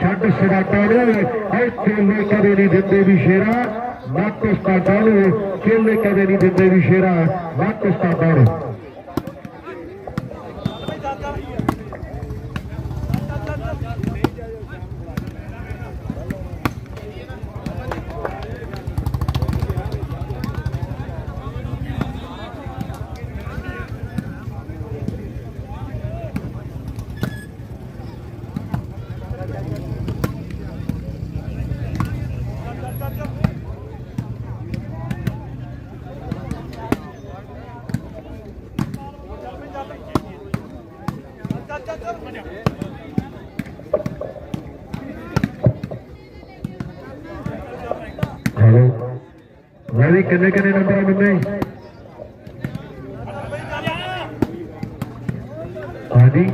ਛੱਡ ਸਰਾਟਾ ਨੂੰ। ਐ ਚੇਲੇ ਕਦੇ ਨਹੀਂ ਦਿੰਦੇ ਵੀ ਸ਼ੇਰਾ। ਮੱਤ ਤਾਂ ਡਾਲੋ ਚੇਲੇ ਕਦੇ ਨਹੀਂ ਦਿੰਦੇ ਵੀ ਸ਼ੇਰਾ। ਮੱਤ ਉਸਤਾਦਾਂ ਨੂੰ ਹੈਲੋ ਮੈਂ ਵੀ ਕਿੰਨੇ ਕਿੰਨੇ ਨੰਬਰ ਆ ਬੰਦੇ ਹਾਂਜੀ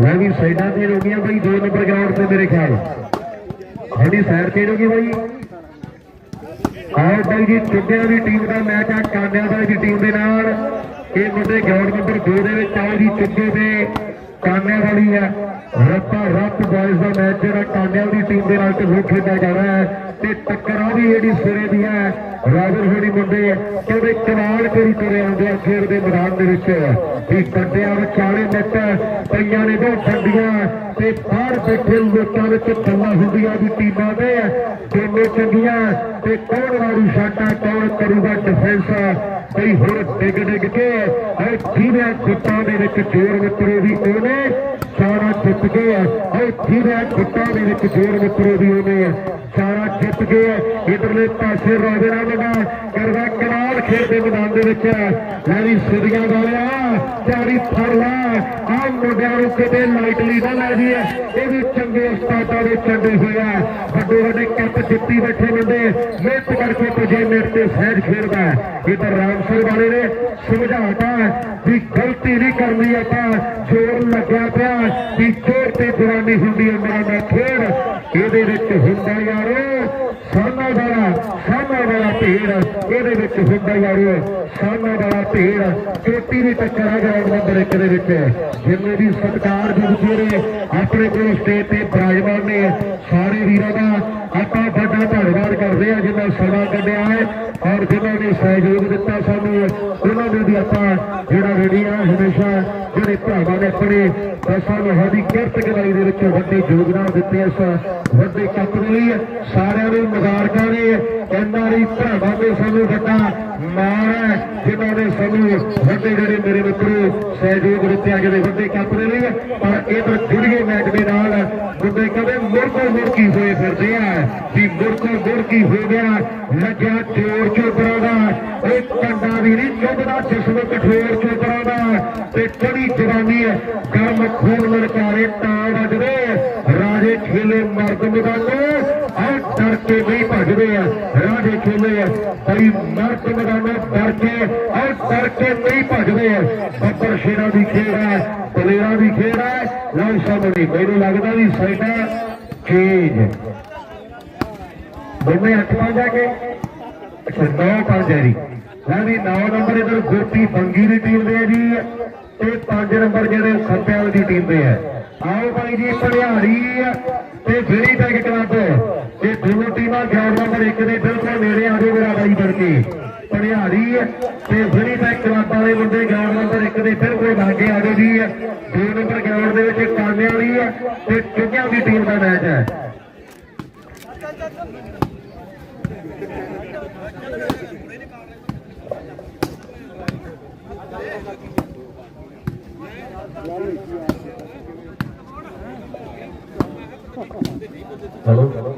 ਮੈਂ ਵੀ ਸਾਈਡਾਂ ਤੇ ਰੁਕੀਆਂ ਬਈ 2 ਨੰਬਰ ਗਰਾਊਂਡ ਤੇ ਮੇਰੇ ਖਿਆਲ। ਸਾਡੀ ਸਾਈਡ ਤੇ ਰੁਕੀ ਬਈ। ਆਹ ਬਾਈ ਜੀ, ਚੁੱਕਿਆਂ ਦੀ ਟੀਮ ਦਾ ਮੈਚ ਆ ਕਾਂਡਿਆਂ ਵਾਲੀ ਦੀ ਟੀਮ ਦੇ ਨਾਲ। ਇਹ ਮੁੰਡੇ ਗਰਾਊਂਡ ਨੰਬਰ 2 ਦੇ ਵਿੱਚ ਆਏ ਜੀ, ਚੁੱਕੇ ਤੇ ਕਾਂਡਿਆਂ ਵਾਲੀ ਆ। ਰੱਪਾ ਰੱਪ ਬॉयਜ਼ ਦਾ ਮੈਚ ਜਿਹੜਾ ਕਾਂਡਿਆਂ ਦੀ ਟੀਮ ਦੇ ਨਾਲ ਤੇ ਹੋ ਖੇਡਿਆ ਜਾ ਰਿਹਾ ਹੈ। ਤੇ ਟੱਕਰਾਂ ਦੀ ਜਿਹੜੀ ਸਿਰੇ ਦੀ ਹੈ। ਰਾਜਰ ਹੋਣੀ ਮੁੰਡੇ ਕਹਿੰਦੇ ਕਮਾਲ ਕਰੀ ਕਰੇ ਆਉਂਦੇ ਆ, ਖੇਡ ਦੇ ਮੈਦਾਨ ਦੇ ਵਿੱਚ। ਵੀ ਕੱਢਿਆ ਵਿਚਾਲੇ ਨੱਟ ਪਈਆਂ ਨੇ ਦੋ ਠੰਡੀਆਂ ਤੇ ਬਾਹਰ ਬੈਠੇ ਲੋਕਾਂ ਵਿੱਚ ਗੱਲਾਂ ਹੁੰਦੀਆਂ ਵੀ ਟੀਮਾਂ ਦੇ ਦੋਨੋਂ ਚੰਗੀਆਂ ਤੇ ਕੌਣ ਮਾਰੂ ਸ਼ਾਟਾਂ ਕੌਣ ਕਰੂਗਾ ਡਿਫੈਂਸ ਕਈ ਹੋਰ ਡਿੱਗ ਡਿੱਗ ਕੇ ਐ ਠੀਵੇਂ ਗੁੱਟਾਂ ਦੇ ਵਿੱਚ ਜੋਰ ਮਿੱਤਰੋ ਵੀ ਉਹਨੇ, ਸਾਰਾ ਜਿੱਤ ਕੇ ਐ ਠੀਵੇਂ ਗੁੱਟਾਂ ਦੇ ਵਿੱਚ ਜੋਰ ਮਿੱਤਰੋ ਵੀ ਉਹਨੇ, ਸਾਰਾ ਜਿੱਤ ਕੇ ਇਧਰਲੇ ਪਾਸੇ ਰਾਜੇ ਨਾਲ ਲਗਾ ਕਰਦਾ ਕਮਾਲ ਖੇਡ ਦੇ ਮੈਦਾਨ ਦੇ ਵਿੱਚ। ਲੈਣੀ ਸਿੱਧੀਆਂ ਵਾਲਿਆ। ਚਾਰੀ ਫੜ ਆ ਮੁੰਡਿਆਂ ਨੂੰ ਕਿਤੇ ਲਾਈਟਲੀ ਨਾ ਲੈ ਜੀ ਇਹ ਵੀ ਚੰਗੇ ਉਸਤਾਦਾਂ ਦੇ ਚੰਗੇ ਹੋਇਆ। ਵੱਡੇ ਵੱਡੇ ਕੱਪ ਜਿੱਤੀ ਬੈਠੇ ਮੁੰਡੇ ਮਿਹਨਤ ਕਰਕੇ ਤੁਝੇ ਮੇਰੇ ਤੇ ਸਹਿਜ ਖੇਡਦਾ ਇਧਰ ਰਾਮਸਰ ਵਾਲੇ ਨੇ ਸਮਝਾਤਾ ਵੀ ਗਲਤੀ ਨਹੀਂ ਕਰਨੀ ਆਪਾਂ। ਜ਼ੋਰ ਲੱਗਿਆ ਪਿਆ ਵੀ ਚੋਰ ਤੇ ਜਵਾਨੀ ਹੁੰਦੀ ਹੈ, ਮੇਰਾ ਖੇਡ। ਇਹਦੇ ਵਿੱਚ ਹੁੰਦਾ ਯਾਰੋ ਸਾਨਾ ਵਾਲਾ ਸਾਨਾ ਵਾਲਾ ਢੇਰ ਇਹਦੇ ਵਿੱਚ ਹੁੰਦਾ ਯਾਰੋ ਸਾਨਾ ਵਾਲਾ ਢੇਰ ਚੋਟੀ ਦੀ ਟੱਕਰ ਆ ਗਰਾਊਂਡ ਨੰਬਰ 1 ਦੇ ਵਿੱਚ ਜਿੰਨੇ ਵੀ ਸਤਕਾਰ ਦੇ ਵਿਚੇਰੇ ਆਪਣੇ ਕੋਲ ਸਟੇਜ ਤੇ ਬਰਾਜਮਾਨ ਨੇ, ਸਾਰੇ ਵੀਰਾਂ ਦਾ ਆਪਾਂ ਵੱਡਾ ਧੰਨਵਾਦ ਕਰਦੇ ਆ ਜਿਨ੍ਹਾਂ ਸਮਾਂ ਕੱਢਿਆ ਹੈ ਔਰ ਜਿਨ੍ਹਾਂ ਨੇ ਸਹਿਯੋਗ ਦਿੱਤਾ ਸਾਨੂੰ, ਉਹਨਾਂ ਨੂੰ ਵੀ ਆਪਾਂ ਜਿਹੜਾ ਰੈਡੀ ਹਮੇਸ਼ਾ ਜਿਹੜੇ ਭਰਾਵਾਂ ਨੇ ਆਪਣੇ ਦਸਾਂ ਲੋਹਾਂ ਦੀ ਕਿਰਤ ਕਮਾਈ ਦੇ ਵਿੱਚ ਵੱਡੇ ਯੋਗਦਾਨ ਦਿੱਤੇ ਇਸ ਵੱਡੇ ਕੱਪ ਲਈ, ਸਾਰਿਆਂ ਨੂੰ ਮੁਬਾਰਕਾਂ ਨੇ। ਇਹਨਾਂ ਲਈ ਭਰਾਵਾਂ ਦੇ ਸਾਨੂੰ ਵੱਡਾ ਮਾਣ ਹੈ, ਜਿਨ੍ਹਾਂ ਨੇ ਸਾਨੂੰ ਵੱਡੇ ਜਿਹੜੇ ਮੇਰੇ ਮਿੱਤਰੋ ਸਹਿਯੋਗ ਦਿੱਤੇ ਅਗੇ ਦੇ ਵੱਡੇ ਕੱਪ ਦੇ ਲਈ। ਪਰ ਇਹ ਤਾਂ ਜੁੜੀਏ ਮੈਚ ਦੇ ਨਾਲ, ਮੁੰਡੇ ਕਹਿੰਦੇ ਮੁਰਕੋ ਮੁਰਕੀ ਹੋਏ ਫਿਰਦੇ ਆ। ਵੀ ਮੁਰਕੋ ਮੁਰਕੀ ਹੋ ਗਿਆ। ਲੱਗਿਆ ਚੋਰ ਚੋਪਰਾ ਦਾ। ਇਹ ਕੰਡਾ ਵੀ ਨਹੀਂ ਚੁੱਭਦਾ ਜਿਸਮ ਕਠੋਰ ਚੋਪਰਾ ਦਾ। ਤੇ ਚੜੀ ਜਵਾਨੀ ਗਰਮ ਖੂਨ ਲੜਕਾਰੇ ਤਾਂ ਵੱਜਦੇ ਰਾਜੇ ਖੇਲੇ ਮਰਦ ਮੈਦਾਨੋਂ ਆ ਡਰ ਕੇ ਨਹੀਂ ਭੱਜਦੇ ਆ। ਰਾਜੇ ਖੇਲੇ ਕਈ ਮਰਦ ਮੈਦਾਨੋਂ ਡਰ ਕੇ। ਆ ਡਰ ਕੇ ਨਹੀਂ ਭੱਜਦੇ ਆ। ਬੱਬਰ ਸ਼ੇਰਾਂ ਦੀ ਖੇਡ ਹੈ। ਪਲੇਰਾਂ ਦੀ ਖੇਡ ਹੈ। ਲਓ ਸਾਹਮਣੇ, ਮੈਨੂੰ ਲੱਗਦਾ ਵੀ ਸਾਈਡਾਂ ਚੇਂਜ ਦੋਵੇਂ ਅੱਠ ਪੰਜ ਆ ਕੇ ਅੱਛਾ 9 ਪੰਜ ਹੈ ਲੈ ਵੀ 9 ਨੰਬਰ ਇਧਰ ਗੋਪੀ ਬੰਗੀ ਦੀ ਟੀਮ ਦੇ ਆ ਜੀ। ਤੇ 5 ਨੰਬਰ ਜਿਹੜੇ ਖੱਪੇ ਵਾਲੀ ਦੀ ਟੀਮ ਦੇ ਆ। ਆਓ ਭਾਈ ਜੀ ਪੜਿਆੜੀ ਤੇ ਜਿਹੜੀ ਟੈਗ ਕਲੱਬ ਇਹ ਦੋਨੋਂ ਟੀਮਾਂ ਗਰਾਊਂਡ ਨੰਬਰ 1 ਦੇ ਬਿਲਕੁਲ ਨੇੜੇ ਆ ਜਾਓ ਮੇਰਾ ਬਾਈ ਬਣ ਕੇ। ਪੜਿਆੜੀ ਤੇ ਜਿਹੜੀ ਟੈਗ ਕਲੱਬ ਵਾਲੇ ਮੁੰਡੇ ਗਰਾਊਂਡ ਨੰਬਰ 1 ਦੇ ਬਿਲਕੁਲ ਲਾਗੇ ਆ ਜਾਓ ਜੀ। ਦੋ ਨੰਬਰ ਗਰਾਊਂਡ ਦੇ ਵਿੱਚ ਕਾਨੇ ਵਾਲੀ ਹੈ ਤੇ ਚੁੱਕਿਆਂ ਦੀ ਟੀਮ ਦਾ ਮੈਚ ਹੈ ਹੈਲੋ ਹਲੋ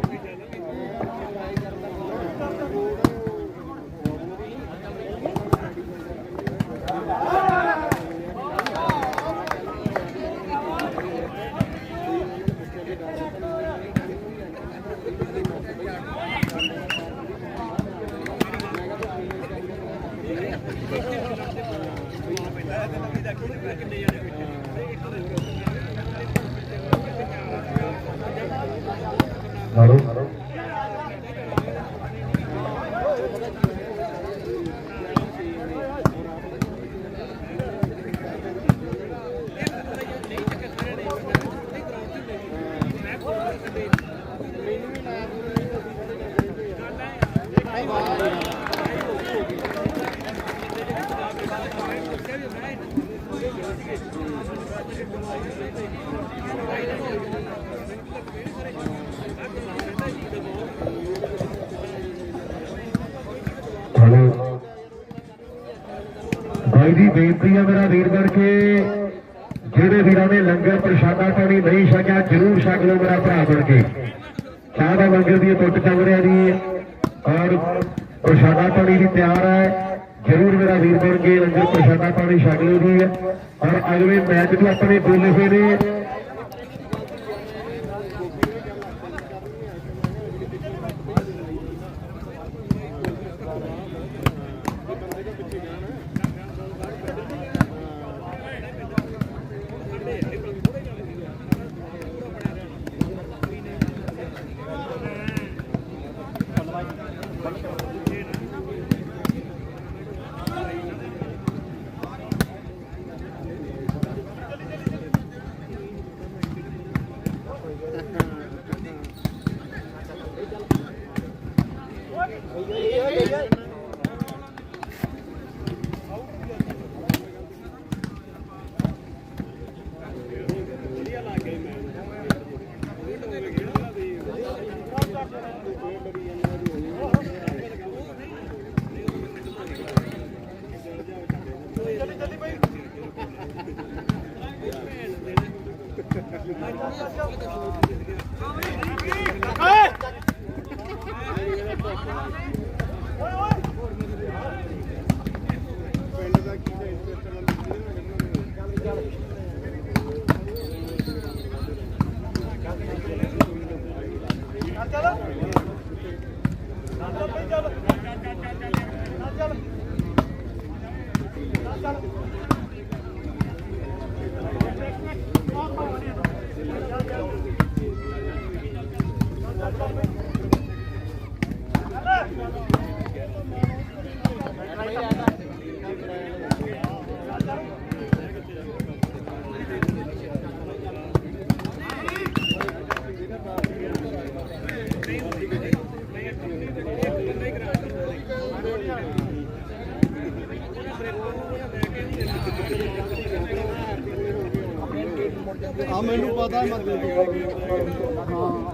ਹਲੋ ਭਾਈ ਜੀ ਬੇਨਤੀ ਹੈ ਮੇਰਾ ਵੀਰ ਬਣ ਕੇ। ਜਿਹੜੇ ਵੀਰਾਂ ਨੇ ਲੰਗਰ ਪ੍ਰਸ਼ਾਦਾ ਪਾਣੀ ਨਹੀਂ ਛਕਿਆ, ਜ਼ਰੂਰ ਛਕ ਲਓ ਮੇਰਾ ਭਰਾ ਬਣ ਕੇ। ਚਾਹ ਦਾ ਲੰਗਰ ਦੀ ਟੁੱਟ ਚੱਲ ਰਿਹਾ ਜੀ। ਔਰ ਪ੍ਰਸ਼ਾਦਾ ਪਾਣੀ ਵੀ ਤਿਆਰ ਹੈ। ਜ਼ਰੂਰ ਮੇਰਾ ਵੀਰ ਬਣ ਕੇ ਲੰਗਰ ਪ੍ਰਸ਼ਾਦਾ ਪਾਣੀ ਛਕ ਲਓ ਜੀ। ਔਰ ਅਗਲੇ ਮੈਚ ਵੀ ਆਪਣੇ ਬੋਲੇ ਹੋਏ ਨੇ।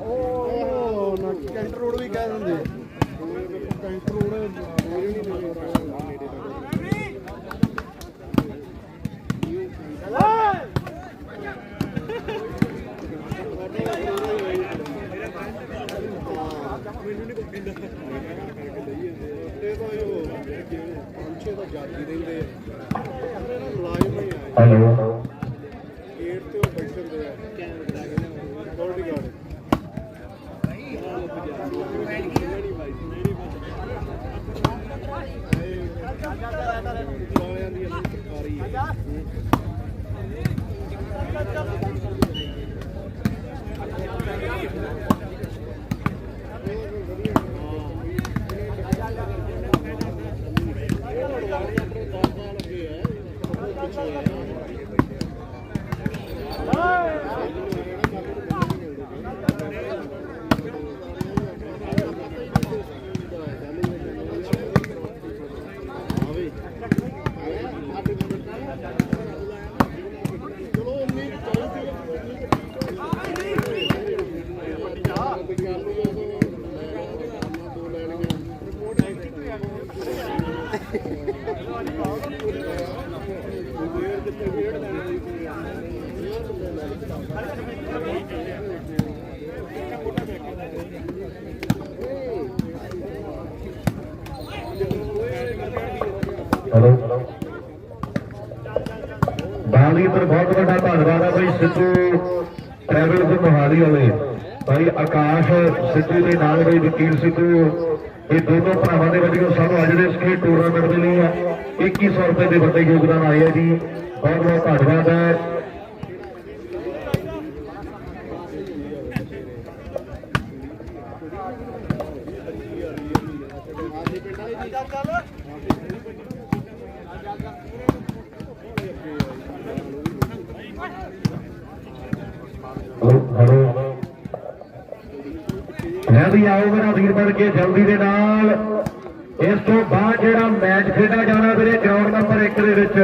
ਉਹ ਨਾ ਰੋਡ ਵੀ ਕਹਿ ਦਿੰਦੇ ਕੈਂਟਰ ਰੋਡ ਇਹ ਤਾਂ ਇਹ ਪੰਜ ਤਾਂ ਜਾਤੀ ਰਹਿੰਦੇ ਆ ਲਾਈਵ ਬਾਲੀ ਪਰ ਬਹੁਤ ਵੱਡਾ ਧੰਨਵਾਦ ਹੈ ਬਈ ਸਿੱਧੂ ਟਰੈਵਲ ਦੇ ਮੋਹਾਲੀ ਵਾਲੇ। ਭਾਈ ਆਕਾਸ਼ ਸਿੱਧੂ ਦੇ ਨਾਲ ਬਈ ਵਕੀਲ ਸਿੱਧੂ, ਇਹ ਦੋਨੋਂ ਭਰਾਵਾਂ ਦੇ ਵੱਲੋਂ ਸਾਨੂੰ ਅੱਜ ਦੇ ਸਟੇਟ ਟੂਰਨਾਮੈਂਟ ਦੇ ਲਈ ਆ। 2100 ਰੁਪਏ ਦੇ ਵੱਡੇ ਯੋਗਦਾਨ ਆਏ ਆ ਜੀ। ਬਹੁਤ ਬਹੁਤ ਧੰਨਵਾਦ ਹੈ ਹਲੋ ਮੈਂ ਵੀ ਆਓ ਮੇਰਾ ਵੀਰ ਬਣ ਕੇ ਜਲਦੀ ਦੇ ਨਾਲ। ਇਸ ਤੋਂ ਬਾਅਦ ਜਿਹੜਾ ਮੈਚ ਖੇਡਿਆ ਜਾਣਾ ਵੀਰੇ ਗਰਾਊਂਡ ਨੰਬਰ 1 ਦੇ ਵਿੱਚ।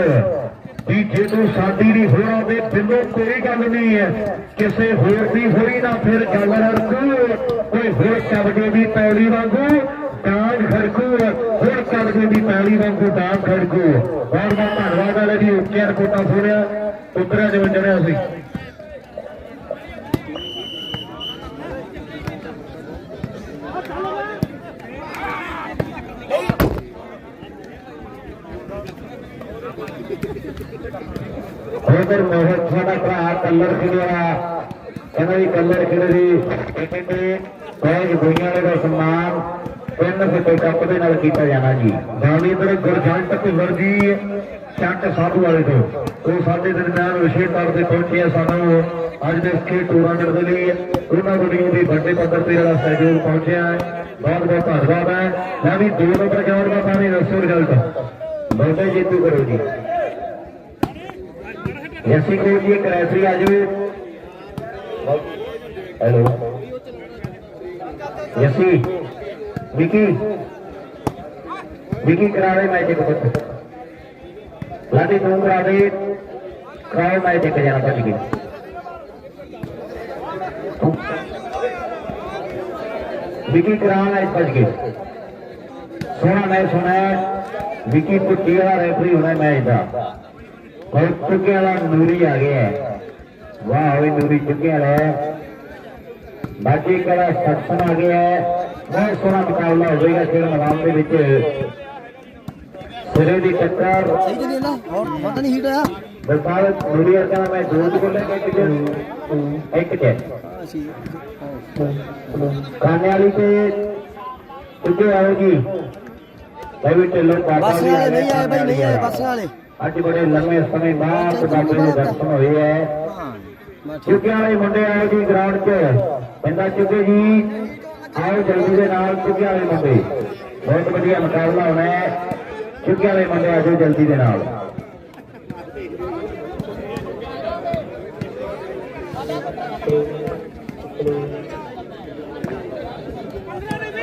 ਵੀ ਜੇ ਤੂੰ ਸਾਡੀ ਨਹੀਂ ਹੋਣਾ ਤੇ ਬਿੰਦੋ ਕੋਈ ਗੱਲ ਨਹੀਂ ਹੈ। ਕਿਸੇ ਹੋਰ ਦੀ ਹੋਈ ਨਾ ਫਿਰ ਗੱਲ ਰੜਕੂ ਕੋਈ ਹੋਰ ਕਬਜੇ ਦੀ ਪੈਲੀ ਵਾਂਗੂ ਡਾਂਗ ਖੜਕੂ। ਹੋਰ ਕਬਜੇ ਦੀ ਪੈਲੀ ਵਾਂਗੂ ਡਾਂਗ ਖੜਕੂ। ਬਹੁਤ ਬਹੁਤ ਧੰਨਵਾਦ ਹੈ ਜੀ ਓਕੇ ਰਿਪੋਰਟਾਂ ਸੁਣਿਆ ਉਤਰਿਆ ਜਿਵੇਂ ਚੜਿਆ ਸੀ। ਉਧਰ ਮੋਹਨ ਸਾਡਾ ਭਰਾ ਕੱਲਰ ਖਿਲਿਆ ਕਹਿੰਦਾ ਜੀ ਕਲਰ ਖਿਲੇ ਦੀ ਕੋਈ ਗੁਈਆਂ ਦਾ ਸਨਮਾਨ ਪਿੰਡ ਫਤੇ ਕੱਪ ਦੇ ਨਾਲ ਕੀਤਾ ਜਾਣਾ ਜੀ। ਬਾਣੀ ਗੁਰਜੰਟ ਭੁੱਲਰ ਜੀ ਚੱਕ ਸਾਧੂ ਵਾਲੇ ਤੋਂ। ਉਹ ਸਾਡੇ ਦਰਮਿਆਨ ਵਿਸ਼ੇਸ਼ ਤੌਰ ਤੇ ਪਹੁੰਚੇ ਆ ਸਾਨੂੰ। ਅੱਜ ਦੇ ਖੇਡ ਟੂਰਨਾਮੈਂਟ ਦੇ ਲਈ ਉਹਨਾਂ ਵੱਲੋਂ ਵੀ ਵੱਡੇ ਪੱਧਰ ਤੇ ਜਿਹੜਾ ਸਹਿਯੋਗ ਪਹੁੰਚਿਆ ਹੈ। ਬਹੁਤ ਬਹੁਤ ਧੰਨਵਾਦ ਹੈ। ਮੈਂ ਵੀ ਦੋ ਨੰਬਰ ਗਰਾਊਂਡ ਦਾ ਪਾਣੀ ਦੱਸੋ ਰਿਜ਼ਲਟ ਬਹੁਤੇ ਜੇਤੂ ਕਰੋ ਜੀ। ਜੱਸੀ ਕੋਲ ਜੀ ਇੱਕ ਰੈਫਰੀ ਆ ਜਾਓ ਹੈਲੋ। ਜੱਸੀ, ਵਿਕੀ। ਵਿਕੀ ਕਰਾ ਦੇ ਮੈਚ ਇੱਕ ਪੁੱਤ। ਲਾਡੀ, ਤੂੰ ਕਰਾ ਦੇ। ਮੈਚ ਇੱਕ ਜਣਾ ਭੱਜ ਗਈ ਵਿਕੀ ਕਰਾ ਮੈਚ ਭੱਜ ਗਈ ਸੋਹਣਾ ਮੈਚ ਹੋਣਾ ਵਿਕੀ, ਪੁੱਟੀ ਵਾਲਾ ਰੈਫਰੀ ਹੋਣਾ ਮੈਚ ਦਾ। ਬਹੁਤ ਚੁੱਕੇ ਵਾਲਾ ਨੂਰੀ ਆ ਗਿਆ ਵਾਹ ਹੋਈ ਨੂਰੀ ਚੁੱਕੇ ਵਾਲਾ ਬਾਜੀ ਕਲਾ ਸਖਸਨ ਆ ਗਿਆ ਬਹੁਤ ਸੋਹਣਾ ਮੁਕਾਬਲਾ ਹੋਵੇਗਾ ਖੇਡ ਮੈਦਾਨ ਦੇ ਵਿੱਚ। ਸਿਰੇ ਦੀ ਟੱਕਰ। ਸਹੀ ਦੇ ਲਾ। ਹੋਰ ਪਤਾ ਨਹੀਂ ਹੀਟ ਆ ਬਸਾਲ ਨੂਰੀ ਅਸਾਂ ਮੈਂ ਜੋਤ ਕੋਲੇ ਇੱਕ ਇੱਕ ਤੇ ਖਾਣੇ ਵਾਲੀ ਤੇ ਉੱਤੇ ਆਏਗੀ ਬਈ ਢਿੱਲੋਂ ਬਾਬਾ ਬਸ ਨਹੀਂ ਆਏ ਬਈ ਨਹੀਂ ਆਏ ਬਸ ਵਾਲੇ। ਅੱਜ ਬੜੇ ਲੰਮੇ ਸਮੇਂ ਬਾਅਦ ਬਾਬੇ ਦੇ ਦਰਸ਼ਨ ਹੋਏ ਹੈ ਚੁੱਕਿਆਂ ਵਾਲੇ ਮੁੰਡੇ ਆਏ ਜੀ ਗਰਾਊਂਡ 'ਚ। ਪਿੰਡਾ ਚੁੱਕੇ ਜੀ। ਆਓ ਜਲਦੀ ਦੇ ਨਾਲ ਚੁੱਕਿਆਂ ਵਾਲੇ ਮੁੰਡੇ। ਬਹੁਤ ਵਧੀਆ ਮੁਕਾਬਲਾ ਹੋਣਾ ਹੈ। ਚੁੱਕਿਆਂ ਵਾਲੇ ਮੁੰਡੇ ਆਜੋ ਜਲਦੀ ਦੇ ਨਾਲ।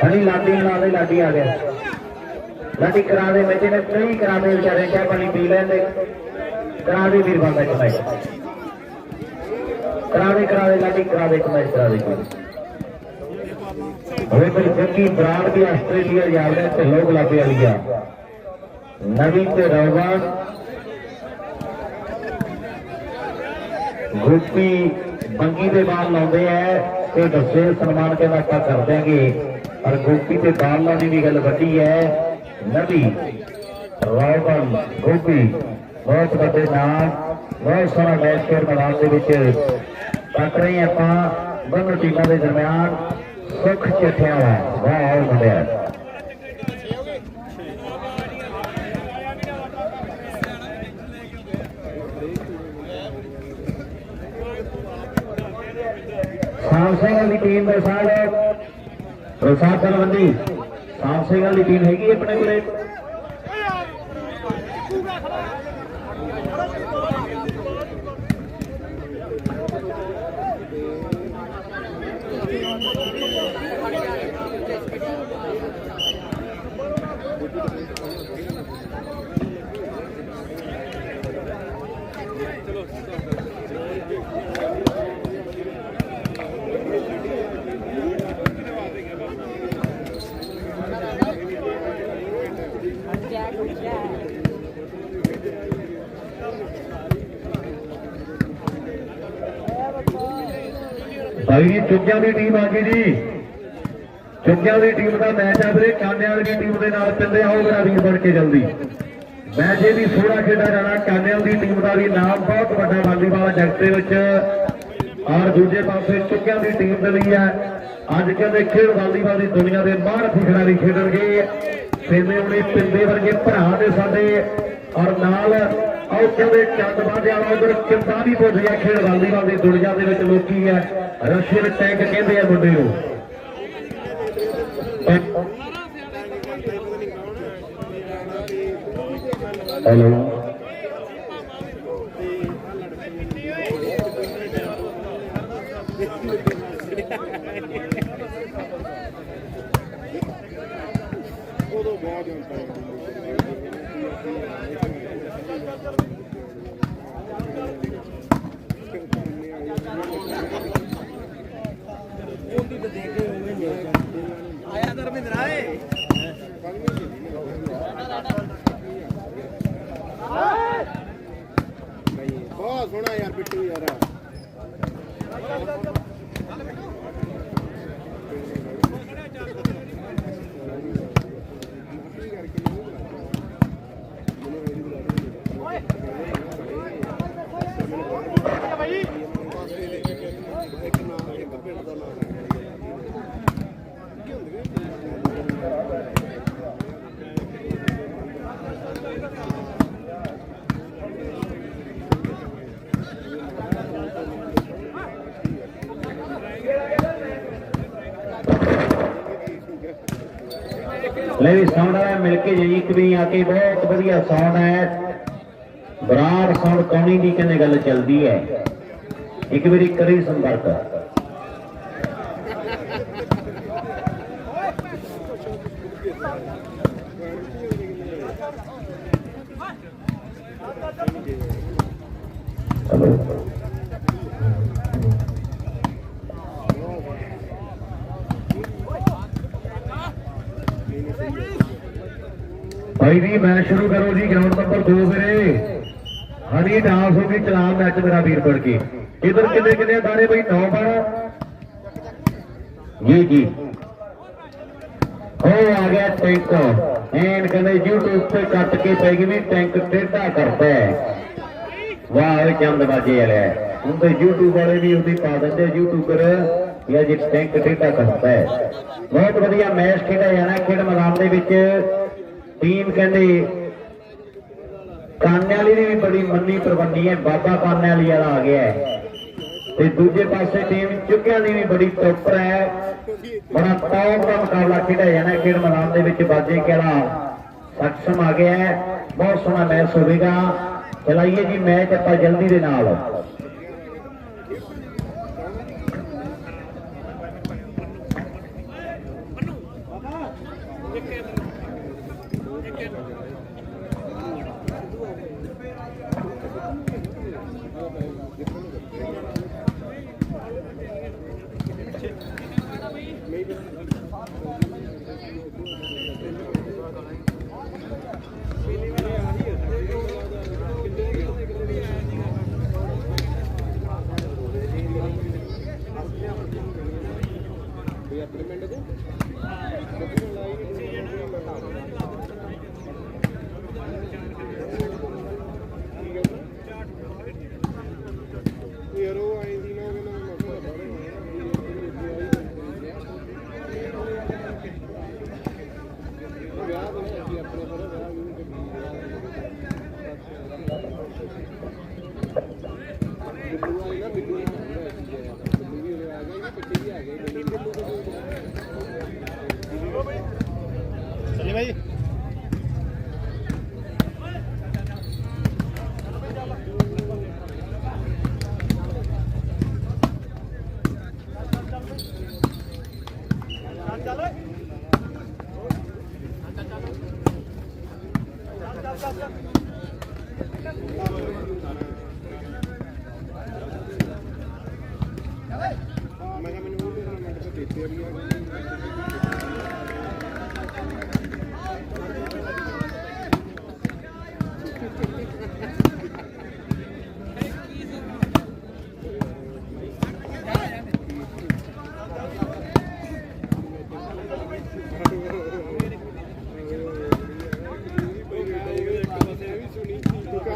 ਹਣੀ ਲਾਡੀ ਨਾਲ ਲਾਡੀ ਆ ਗਿਆ। ਲਾਡੀ ਕਰਾ ਦੇ ਮੈਂ ਨੇ ਕਈ ਕਰਾ ਦੇ ਵਿਚਾਰੇ ਚਾਹ ਪਾਣੀ ਪੀ ਲੈਂਦੇ ਕਰਾ ਦੇ ਵੀਰ ਬੰਦਾ ਕਮਾਈ ਮੈਚ ਕਰਾ ਦੇ ਕਰਾ ਦੇ, ਲਾਡੀ, ਕਰਾ ਦੇ ਇੱਕ ਮੈਚ ਕਰਾ ਦੇ ਹੋਵੇ ਕੋਈ ਜੱਗੀ ਬਰਾੜ ਦੀ ਆਸਟ੍ਰੇਲੀਆ ਜਾਵੜੇ ਤੇ ਲੋਕ ਲਾਪੇ ਨਵੀਂ ਤੇ ਰੌਵਾਨ ਗੋਪੀ ਬੰਗੀ ਦੇ ਬਾਲ ਲਾਉਂਦੇ ਐ ਤੇ ਦੱਸੇ ਸਨਮਾਨ ਕਹਿੰਦਾ ਆਪਾਂ ਕਰ ਦਿਆਂਗੇ। ਪਰ ਗੋਪੀ ਤੇ ਬਾਲ ਲਾਉਣ ਵੀ ਗੱਲ ਵੱਡੀ ਹੈ। ਨਵੀ ਰੌਵਾਨ ਗੋਪੀ, ਬਹੁਤ ਵੱਡੇ ਨਾਮ, ਬਹੁਤ ਸਾਰਾ ਮੈਚ ਖੇਡ ਮੈਦਾਨ ਦੇ ਵਿੱਚ ਕੱਟ ਰਹੇ ਆਪਾਂ, ਦੋਨੋਂ ਟੀਮਾਂ ਦੇ ਦਰਮਿਆਨ ਸੁਖ ਚਿੱਠਿਆ ਵਾਹ ਮੁੰਡਿਆ ਸਾਮ ਸਿੰਘ ਦੀ ਟੀਮ ਦੇ ਸਾਲ ਪ੍ਰਸ਼ਾਸਨ ਤਲਵੰਡੀ ਸਾਮ ਸਿੰਘ ਦੀ ਟੀਮ ਹੈਗੀ ਆਪਣੇ ਕੋਲੇ। ਭਾਈ ਜੀ ਚੁੱਕਿਆਂ ਦੀ ਟੀਮ ਆ ਗਈ ਜੀ। ਚੁੱਕਿਆਂ ਦੀ ਟੀਮ ਦਾ ਮੈਚ ਆ ਵੀਰੇ ਕਾਨੇ ਵਾਲੀ ਦੀ ਟੀਮ ਦੇ ਨਾਲ ਚੱਲੇ ਆਓ ਮੇਰਾ ਵੀਰ ਬਣ ਕੇ ਜਲਦੀ। ਮੈਚ ਇਹ ਵੀ ਸੋਹਣਾ ਖੇਡਿਆ ਜਾਣਾ ਕਾਨੇ ਵਾਲੀ ਦੀ ਟੀਮ ਦਾ ਵੀ ਨਾਮ ਬਹੁਤ ਵੱਡਾ ਵਾਲੀਬਾਲ ਜਗਤ ਦੇ ਵਿੱਚ। ਔਰ ਦੂਜੇ ਪਾਸੇ ਚੁੱਕਿਆਂ ਦੀ ਟੀਮ ਦੇ ਲਈ ਹੈ ਅੱਜ ਕਹਿੰਦੇ ਖੇਡ ਵਾਲੀਬਾਲ ਦੀ ਦੁਨੀਆ ਦੇ ਮਹਾਰਥੀ ਖਿਡਾਰੀ ਖੇਡਣਗੇ। ਸੇਨੇ ਉਹਨੇ ਪਿੰਦੇ ਵਰਗੇ ਭਰਾ ਦੇ ਸਾਡੇ। ਔਰ ਨਾਲ ਆਓ ਕਹਿੰਦੇ ਚੰਦ ਬਾਜਿਆ ਵਾਲਾ ਉਧਰ ਕਿੰਦਾ ਵੀ ਪੁੱਜ ਗਿਆ, ਖੇਡ ਵਾਲੀਬਾਲ ਦੀ ਦੁਨੀਆ ਦੇ ਵਿੱਚ ਲੋਕੀ ਹੈ ਰਸ਼ੀਅਨ ਟੈਂਕ ਕਹਿੰਦੇ ਆ ਮੁੰਡੇ ਨੂੰ। ਹੈਲੋ। ਉਦੋਂ ਬਹੁਤ ਹੁੰਦਾ ਆਇਆ ਧਰਮਿੰਦਰ ਆਏ ਬਹੁਤ ਸੋਹਣਾ ਯਾਰ ਬਿੱਟੂ ਯਾਰ ਲੈ ਵੀ ਸਾਊਂਡ ਵਾਲਾ ਮਿਲ ਕੇ ਜਾਈ ਇੱਕ ਆ ਕੇ ਬਹੁਤ ਵਧੀਆ ਸਾਊਂਡ ਹੈ। ਬਰਾੜ ਸਾਊਂਡ ਕੌਣੀ ਦੀ ਕਹਿੰਦੇ ਗੱਲ ਚੱਲਦੀ ਹੈ। ਇੱਕ ਵਾਰੀ ਕਰੀ ਸੰਪਰਕ। ਹੈਲੋ। ਭਾਈ ਜੀ ਮੈਚ ਸ਼ੁਰੂ ਕਰੋ ਜੀ ਗਰਾਊਂਡ ਨੰਬਰ 2 ਵੀਰੇ। ਹਣੀ ਡਾਂਸ ਹੋ ਗਈ, ਚਲਾਨ ਮੈਚ ਮੇਰਾ ਵੀਰ ਬਣ ਕੇ। ਇਧਰ ਕਿੰਨੇ ਕਿੰਨੇ ਦਾਣੇ ਬਈ? 9 ਬਣ ਜੀ ਜੀ। ਉਹ ਆ ਗਿਆ ਟੈਂਕ ਐਨ ਕਹਿੰਦੇ YouTube ਤੇ ਕੱਟ ਕੇ ਪੈ ਗਈ ਵੀ ਟੈਂਕ ਟੇਢਾ ਕਰਦਾ ਵਾਹ, ਇਹ ਚੰਦ ਬਾਜੇ ਵਾਲਿਆ ਹੁਣ ਤੇ YouTube ਵਾਲੇ ਵੀ ਉਹਦੀ ਪਾ ਦਿੰਦੇ ਯੂਟਿਊਬਰ ਵੀ ਅੱਜ ਟੈਂਕ ਟੇਢਾ ਕਰਦਾ ਬਹੁਤ ਵਧੀਆ ਮੈਚ ਖੇਡਿਆ ਜਾਣਾ ਖੇਡ ਮੈਦਾਨ ਦੇ ਵਿੱਚ। ਟੀਮ ਕਹਿੰਦੇ ਕਾਨੇ ਵਾਲੀ ਦੀ ਵੀ ਬੜੀ ਮੰਨੀ ਪ੍ਰਬੰਧੀ ਹੈ, ਬਾਬਾ ਕਾਨੇ ਵਾਲੀ ਵਾਲਾ ਆ ਗਿਆ ਹੈ। ਤੇ ਦੂਜੇ ਪਾਸੇ ਟੀਮ ਚੁੱਕਿਆਂ ਦੀ ਵੀ ਬੜੀ ਟੋਪਰ ਹੈ। ਬੜਾ ਟੌਪ ਦਾ ਮੁਕਾਬਲਾ ਖੇਡਿਆ ਜਾਣਾ ਖੇਡ ਮੈਦਾਨ ਦੇ ਵਿੱਚ ਬਾਜੇ ਕਿਹੜਾ ਸક્ષਮ ਆ ਗਿਆ ਹੈ। ਬਹੁਤ ਸੋਹਣਾ ਮੈਚ ਹੋਵੇਗਾ। ਚਲਾਈਏ ਜੀ ਮੈਚ ਆਪਾਂ ਜਲਦੀ ਦੇ ਨਾਲ। Amen.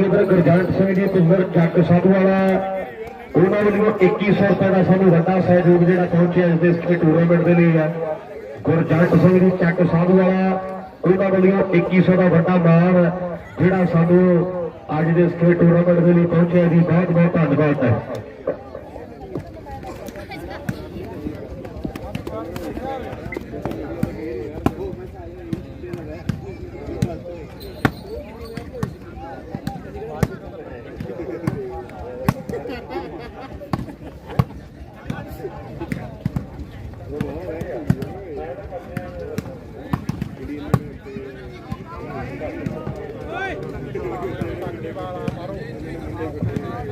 ਉਧਰ ਗੁਰਜੰਟ ਸਿੰਘ ਜੀ ਤੁੰਦਰ ਚੱਕ ਸਾਧੂ ਵਾਲਾ। ਉਹਨਾਂ ਵੱਲੋਂ 2100 ਰੁਪਏ ਦਾ ਸਾਨੂੰ ਵੱਡਾ ਸਹਿਯੋਗ ਜਿਹੜਾ ਪਹੁੰਚਿਆ ਇਸ ਦੇ ਇਸ ਟੂਰਨਾਮੈਂਟ ਦੇ ਲਈ ਹੈ ਗੁਰਜੰਟ ਸਿੰਘ ਜੀ ਚੱਕ ਸਾਧੂ ਵਾਲਾ, ਉਹਨਾਂ ਵੱਲੋਂ 2100 ਦਾ ਵੱਡਾ ਮਾਣ ਜਿਹੜਾ ਸਾਨੂੰ ਅੱਜ ਦੇ ਇਸ ਟੂਰਨਾਮੈਂਟ ਦੇ ਲਈ ਪਹੁੰਚਿਆ। ਜੀ ਬਹੁਤ ਬਹੁਤ ਧੰਨਵਾਦ ਹੈ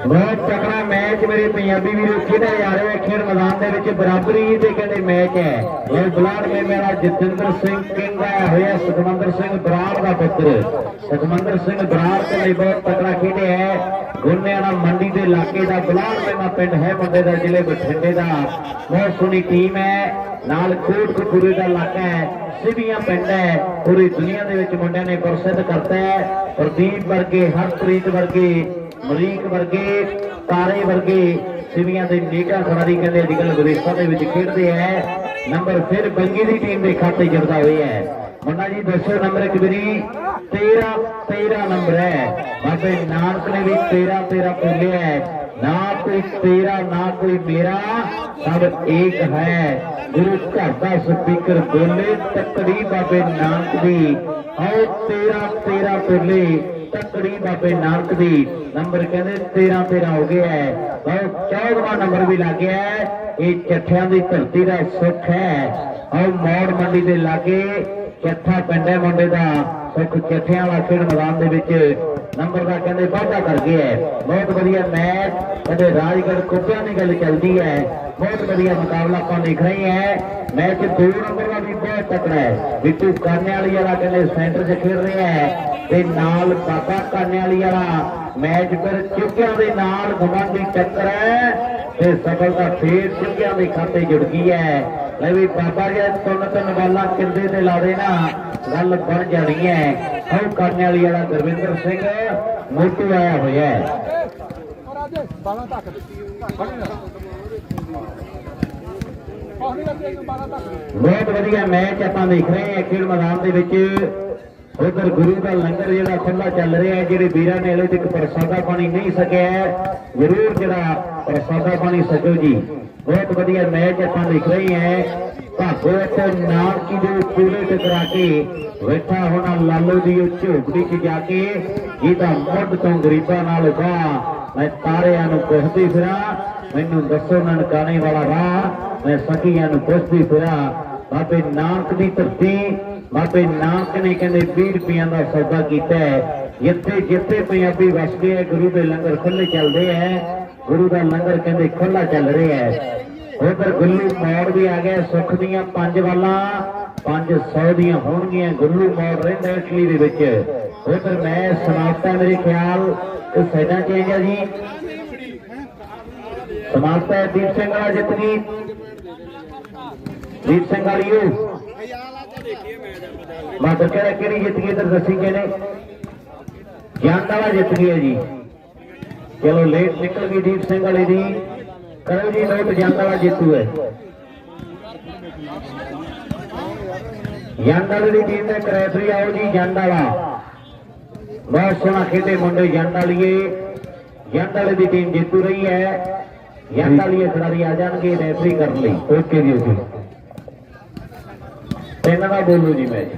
ਬਹੁਤ ਤਕੜਾ ਮੈਚ ਮੇਰੇ ਪੰਜਾਬੀ ਵੀਰੋ ਖੇਡਿਆ ਜਾ ਰਿਹਾ ਖੇਡ ਮੈਦਾਨ ਦੇ ਵਿੱਚ ਬਰਾਬਰੀ ਦੇ ਕਹਿੰਦੇ ਮੈਚ ਹੈ। ਇਹ ਬਲਾਡ ਮੇਮੇ ਵਾਲਾ ਜਤਿੰਦਰ ਸਿੰਘ ਕਿੰਗ ਆਇਆ ਹੋਇਆ, ਸੁਖਮੰਦਰ ਸਿੰਘ ਬਰਾੜ ਦਾ ਪੁੱਤਰ। ਸੁਖਮੰਦਰ ਸਿੰਘ ਬਰਾੜ ਤੇ ਲਈ ਬਹੁਤ ਤਕੜਾ ਖੇਡਿਆ ਹੈ। ਗੁੰਨਿਆਣਾ ਮੰਡੀ ਦੇ ਇਲਾਕੇ ਦਾ ਬਲਾਡ ਮੇਮਾ ਪਿੰਡ ਹੈ ਮੁੰਡੇ ਦਾ ਜ਼ਿਲ੍ਹੇ ਬਠਿੰਡੇ ਦਾ। ਬਹੁਤ ਸੋਹਣੀ ਟੀਮ ਹੈ। ਨਾਲ ਕੋਟਕਪੂਰੇ ਦਾ ਇਲਾਕਾ ਹੈ, ਸਿਵੀਆਂ ਪਿੰਡ ਹੈ, ਪੂਰੀ ਦੁਨੀਆ ਦੇ ਵਿੱਚ ਮੁੰਡਿਆਂ ਨੇ ਗੁਰਸਿੱਧ ਕਰਤਾ ਹੈ। ਪ੍ਰਦੀਪ ਵਰਗੇ, ਹਰਪ੍ਰੀਤ ਵਰਗੇ, ਮਲੀਕ ਵਰਗੇ, ਤਾਰੇ ਵਰਗੇ ਸਿਵੀਆਂ ਦੇ ਨੇਕਾ ਖਿਡਾਰੀ ਕਹਿੰਦੇ ਅੱਜ ਕੱਲ੍ਹ ਦੇ ਵਿੱਚ ਖੇਡਦੇ ਹੈ ਨੰਬਰ ਫਿਰ ਬੰਗੀ ਦੀ ਟੀਮ ਦੇ ਖਾਤੇ ਜੜਦਾ ਹੋਇਆ ਹੈ। ਮੁੰਡਾ ਜੀ, ਦੱਸੋ ਨੰਬਰ ਇੱਕ 13 13 ਨੰਬਰ ਹੈ। ਬਾਬੇ ਨਾਨਕ ਨੇ ਵੀ 13 13 ਬੋਲਿਆ ਹੈ। ਨਾ ਕੋਈ ਤੇਰਾ, ਨਾ ਕੋਈ ਮੇਰਾ। ਸਭ ਏਕ ਹੈ। ਗੁਰੂ ਘਰ ਦਾ ਸਪੀਕਰ ਬੋਲੇ, ਤਕੜੀ ਬਾਬੇ ਨਾਨਕ ਦੀ। ਆਓ ਤੇਰਾ ਤੇਰਾ ਬੋਲੇ ਤਕੜੀ ਬਾਬੇ ਨਾਨਕ ਦੀ। ਨੰਬਰ ਕਹਿੰਦੇ 13 13 ਹੋ ਗਿਆ ਹੈ। ਆਓ 14ਵਾਂ ਨੰਬਰ ਵੀ ਲੱਗ ਗਿਆ ਇਹ ਚੱਠਿਆਂ ਦੀ ਧਰਤੀ ਦਾ ਸੁੱਖ ਹੈ। ਆਓ ਮੌੜ ਮੰਡੀ ਦੇ ਲਾਗੇ ਚੱਠਾ ਪਿੰਡ ਹੈ ਮੁੰਡੇ ਦਾ। ਸੁੱਖ ਚੱਠਿਆਂ ਵਾਲਾ ਖੇਡ ਮੈਦਾਨ ਦੇ ਵਿੱਚ ਨੰਬਰ ਦਾ ਕਹਿੰਦੇ ਵਾਧਾ ਕਰ ਗਿਆ ਬਹੁਤ ਵਧੀਆ ਮੈਚ। ਕਹਿੰਦੇ ਰਾਜਗੜ੍ਹ ਕੁੱਪਿਆਂ ਦੀ ਗੱਲ ਚੱਲਦੀ ਹੈ। ਬਹੁਤ ਵਧੀਆ ਮੁਕਾਬਲਾ ਆਪਾਂ ਦੇਖ ਰਹੇ ਹੈ। ਮੈਚ ਦੋ ਨੰਬਰ ਦਾ ਵੀ ਬਹੁਤ ਤਕੜਾ ਹੈ। ਬਿੱਟੂ ਕਾਨੇ ਵਾਲੀ ਵਾਲਾ ਕਹਿੰਦੇ ਸੈਂਟਰ 'ਚ ਖੇਡ ਰਿਹਾ ਹੈ। ਤੇ ਨਾਲ ਬਾਬਾ ਕਾਨੇ ਵਾਲੀ ਵਾਲਾ ਮੈਚ ਫਿਰ ਚੁੱਕਿਆਂ ਦੇ ਨਾਲ ਗਵਾਂਢੀ ਟੱਕਰ ਹੈ ਤੇ ਸਫਲਤਾ ਫੇਰ ਚੁੱਕਿਆਂ ਦੇ ਖਾਤੇ ਜੁੜ ਗਈ ਹੈ। ਲੈ ਵੀ ਬਾਬਾ ਜੀ ਤਿੰਨ ਤਿੰਨ ਬਾਲਾਂ ਕਿੰਦੇ ਤੇ ਲਾ ਦੇ ਗੱਲ ਬਣ ਜਾਣੀ ਹੈ। ਆਹ ਕਾਨੇ ਵਾਲੀ ਵਾਲਾ ਗੁਰਵਿੰਦਰ ਸਿੰਘ, ਮੋਟੂ ਆਇਆ ਹੋਇਆ ਹੈ। ਬਾਲਾਂ ਧੱਕ ਬਹੁਤ ਵਧੀਆ ਮੈਚ ਆਪਾਂ ਦੇਖ ਰਹੇ ਹਾਂ ਖੇਡ ਮੈਦਾਨ ਦੇ ਵਿੱਚ। ਉਧਰ ਗੁਰੂ ਦਾ ਲੰਗਰ ਜਿਹੜਾ ਖੁੱਲਾ ਚੱਲ ਰਿਹਾ ਹੈ, ਜਿਹੜੇ ਵੀਰਾਂ ਨੇ ਹਲੇ ਤੱਕ ਪ੍ਰਸਾਦਾ ਪਾਣੀ ਨਹੀਂ ਸਕਿਆ ਜ਼ਰੂਰ ਜਿਹੜਾ ਪ੍ਰਸਾਦਾ ਪਾਣੀ ਸਕੋ ਜੀ। ਬਹੁਤ ਵਧੀਆ ਮੈਚ ਆਪਾਂ ਦੇਖ ਰਹੇ ਹਾਂ। ਭਾਗੋ ਤੇ ਨਾਨਕੀ ਦੇ ਪੂਰੇ ਟਕਰਾ ਕੇ ਬੈਠਾ ਹੋਣਾ ਲਾਲੋ ਦੀ ਉਹ ਝੋਪੜੀ 'ਚ ਜਾ ਕੇ। ਜਿਹਦਾ ਮੁੱਢ ਤੋਂ ਗਰੀਬਾਂ ਨਾਲ ਵਾਹ, ਮੈਂ ਤਾਰਿਆਂ ਨੂੰ ਪੁੱਛਦੀ ਫਿਰਾਂ, ਮੈਨੂੰ ਦੱਸੋ ਨਨਕਾਣੇ ਵਾਲਾ ਰਾਹ, ਮੈਂ ਸਖੀਆਂ ਨੂੰ ਪੁੱਛਦੀ ਫਿਰਾਂ। ਬਾਬੇ ਨਾਨਕ ਦੀ ਧਰਤੀ ਬਾਬੇ ਨਾਨਕ ਨੇ ਕਹਿੰਦੇ 20 ਰੁਪਈਆਂ ਦਾ ਸੌਦਾ ਕੀਤਾ ਹੈ। ਜਿੱਥੇ ਜਿੱਥੇ ਪੰਜਾਬੀ ਵਸਦੇ ਹੈ ਗੁਰੂ ਦੇ ਲੰਗਰ ਖੁੱਲੇ ਚੱਲਦੇ ਹੈ ਗੁਰੂ ਦਾ ਲੰਗਰ ਕਹਿੰਦੇ ਖੁੱਲਾ ਚੱਲ ਰਿਹਾ ਹੈ। ਉਧਰ ਗੁੱਲੂ ਮੋੜ ਵੀ ਆ ਗਿਆ, ਸੁੱਖ ਦੀਆਂ ਪੰਜ ਵਾਲਾਂ 500 ਦੀਆਂ ਹੋਣਗੀਆਂ, ਗੁੱਲੂ ਮੋੜ ਰਹਿੰਦਾ ਇਟਲੀ ਦੇ ਵਿੱਚ। ਉਧਰ ਮੈਂ ਸਮਾਪਤਾ, ਮੇਰੇ ਖਿਆਲ ਤੇ ਸਾਈਡਾਂ ਚੇਂਜ ਜੀ? ਸਮਾਪਤਾ ਦੀਪ ਸਿੰਘ ਵਾਲਾ ਜਿੱਤ ਦੀਪ ਸਿੰਘ ਵਾਲੀਓ ਮਾਤਰ ਕਿਹੜਾ ਕਿਹੜੀ ਜਿੱਤ ਗਈ ਇਧਰ ਦੱਸੀ ਕਿਹਨੇ? ਵਾਲਾ ਜਿੱਤ ਗਿਆ ਜੀ। ਚਲੋ ਲੇਟ ਨਿਕਲ ਗਈ ਦੀਪ ਸਿੰਘ ਵਾਲੇ ਦੀ। ਕਰੋ ਜੀ ਨੋਟ ਵਾਲਾ ਜੇਤੂ ਹੈ ਵਾਲੇ ਦੀ ਟੀਮ ਦੇ ਕਰੈਫਰੀ ਆਓ ਜੀ ਵਾਲਾ ਬਹੁਤ ਸੋਹਣਾ ਖੇਡੇ ਮੁੰਡੇ ਜੰਡ ਵਾਲੀਏ ਜੰਡ ਵਾਲੇ ਦੀ ਟੀਮ ਜੇਤੂ ਰਹੀ ਹੈ। ਵਾਲੀਏ ਖਿਡਾਰੀ ਆ ਜਾਣਗੇ ਰੈਫਰੀ ਕਰਨ ਲਈ। ਓਕੇ ਜੀ ਓਕੇ ਇਹਨਾਂ ਦਾ ਬੋਲੋ ਜੀ ਮੈਚ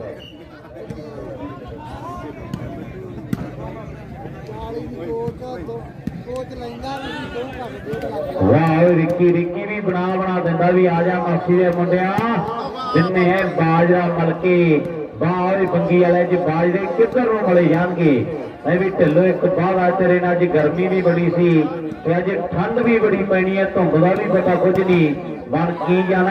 ਕੋਚ ਲੈਂਦਾ ਵੀ ਦੋ ਘੱਟ ਡੇਢ ਲੱਖ ਵਾਹ ਰਿੱਕੀ ਰਿੱਕੀ ਵੀ ਬਣਾ ਬਣਾ ਦਿੰਦਾ ਵੀ ਆ ਜਾ ਮਾਸੀ ਦੇ ਮੁੰਡਿਆ। ਜਿੰਨੇ ਹੈ ਬਾਜਰਾ, ਮਲਕੇ, ਵਾਹ ਬੰਗੀ ਵਾਲੇ ਚ ਬਾਜਰੇ ਕਿੱਧਰ ਨੂੰ ਮਲੇ ਜਾਣਗੇ? ਮੈਂ ਵੀ ਢਿੱਲੋ ਇੱਕ ਬਾਹਰ ਆ ਤੇਰੇ ਨਾਲ ਅੱਜ ਗਰਮੀ ਵੀ ਬੜੀ ਸੀ, ਤੇ ਅੱਜ ਠੰਡ ਵੀ ਬੜੀ ਪੈਣੀ ਹੈ ਧੁੰਦ ਦਾ ਵੀ ਪਤਾ ਕੁਝ ਨਹੀਂ। ਬਣ ਕੀ ਜਾਣਾ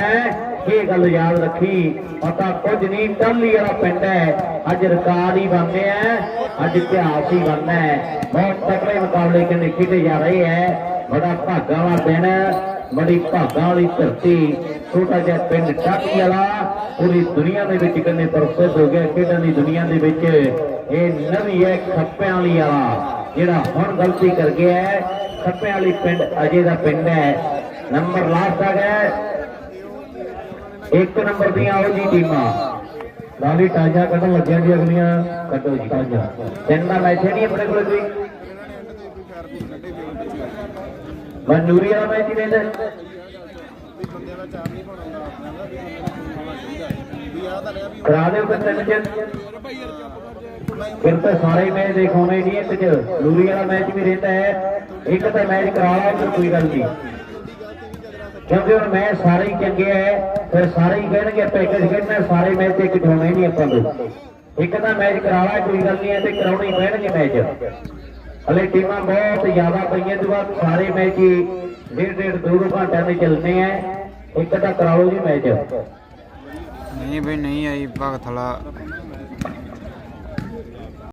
ਇਹ ਗੱਲ ਯਾਦ ਰੱਖੀ, ਪਤਾ ਕੁਝ ਨਹੀਂ ਟੱਲੀ ਵਾਲਾ ਪਿੰਡ ਹੈ। ਅੱਜ ਰਿਕਾਰਡ ਹੀ ਬਣਦੇ ਆ, ਅੱਜ ਇਤਿਹਾਸ ਹੀ ਬਣਨਾ ਹੈ। ਬਹੁਤ ਤਕੜੇ ਮੁਕਾਬਲੇ ਕਹਿੰਦੇ ਖੇਡੇ ਜਾ ਰਹੇ ਹੈ। ਬੜਾ ਭਾਗਾਂ ਵਾਲਾ ਦਿਨ ਬੜੀ ਭਾਗਾਂ ਵਾਲੀ ਧਰਤੀ, ਛੋਟਾ ਜਿਹਾ ਪਿੰਡ ਟਾਕੀ ਵਾਲਾ। ਪੂਰੀ ਦੁਨੀਆ ਦੇ ਵਿੱਚ ਕਿੰਨੇ ਪ੍ਰਸਿੱਧ ਹੋ ਗਿਆ ਖੇਡਾਂ ਦੀ ਦੁਨੀਆ ਦੇ ਵਿੱਚ। ਇਹ ਨਵੀਂ ਹੈ, ਖੱਪਿਆਂ ਵਾਲੀ ਵਾਲਾ, ਜਿਹੜਾ ਹੁਣ ਗਲਤੀ ਕਰ ਗਿਆ ਹੈ। ਖੱਪਿਆਂ ਵਾਲੀ ਪਿੰਡ ਅਜੇ ਦਾ ਪਿੰਡ ਹੈ। ਨੰਬਰ ਲਾਸਟ ਆ ਗਿਆ ਇੱਕ ਨੰਬਰ ਦੀਆਂ ਆਓ ਜੀ ਟੀਮਾਂ। ਲਾਲੀ ਟਾਂਜਾ ਕੱਢਣ ਲੱਗਿਆ ਜੀ ਅਗਲੀਆਂ। ਕੱਢੋ ਜੀ ਟਾਂਜਾ ਤਿੰਨ ਦਾ ਮੈਚ ਨਹੀਂ ਆਪਣੇ ਕੋਲ ਕੋਈ। ਮਨਜ਼ੂਰੀ ਮੈਚ ਹੀ ਰਹਿੰਦਾ ਕਰਾ ਦਿਓ ਫਿਰ ਤਿੰਨ ਚ। ਫਿਰ ਤਾਂ ਸਾਰੇ ਮੈਚ ਦੇਖਾਉਣੇ ਨਹੀਂ ਇੱਕ ਚ। ਲੂਰੀ ਵਾਲਾ ਮੈਚ ਵੀ ਰਹਿੰਦਾ ਹੈ। ਇੱਕ ਤਾਂ ਮੈਚ ਕਰਾ ਲਾ ਕੋਈ ਗੱਲ ਨਹੀਂ। ਕਿਉਂਕਿ ਹੁਣ ਮੈਚ ਸਾਰੇ ਹੀ ਚੰਗੇ ਹੈ ਫਿਰ ਸਾਰੇ ਹੀ ਕਹਿਣਗੇ ਪੈਕੇਜ ਖੇਡਣਾ ਸਾਰੇ ਮੈਚ ਤੇ ਇੱਕ ਨਹੀਂ ਆਪਾਂ ਨੂੰ। ਇੱਕ ਤਾਂ ਮੈਚ ਕਰਾ ਕੋਈ ਗੱਲ ਨਹੀਂ ਹੈ ਤੇ ਕਰਾਉਣੇ ਪੈਣਗੇ ਮੈਚ। ਹਲੇ ਟੀਮਾਂ ਬਹੁਤ ਜ਼ਿਆਦਾ ਪਈਆਂ ਤੋਂ ਬਾਅਦ ਸਾਰੇ ਮੈਚ ਹੀ ਡੇਢ ਡੇਢ, ਦੋ ਦੋ ਘੰਟਿਆਂ ਦੇ ਚੱਲਣੇ ਆ ਇੱਕ ਤਾਂ ਕਰਾਓ ਜੀ ਮੈਚ। ਨਹੀਂ ਬਈ, ਨਹੀਂ ਆਈ, ਭਗਤ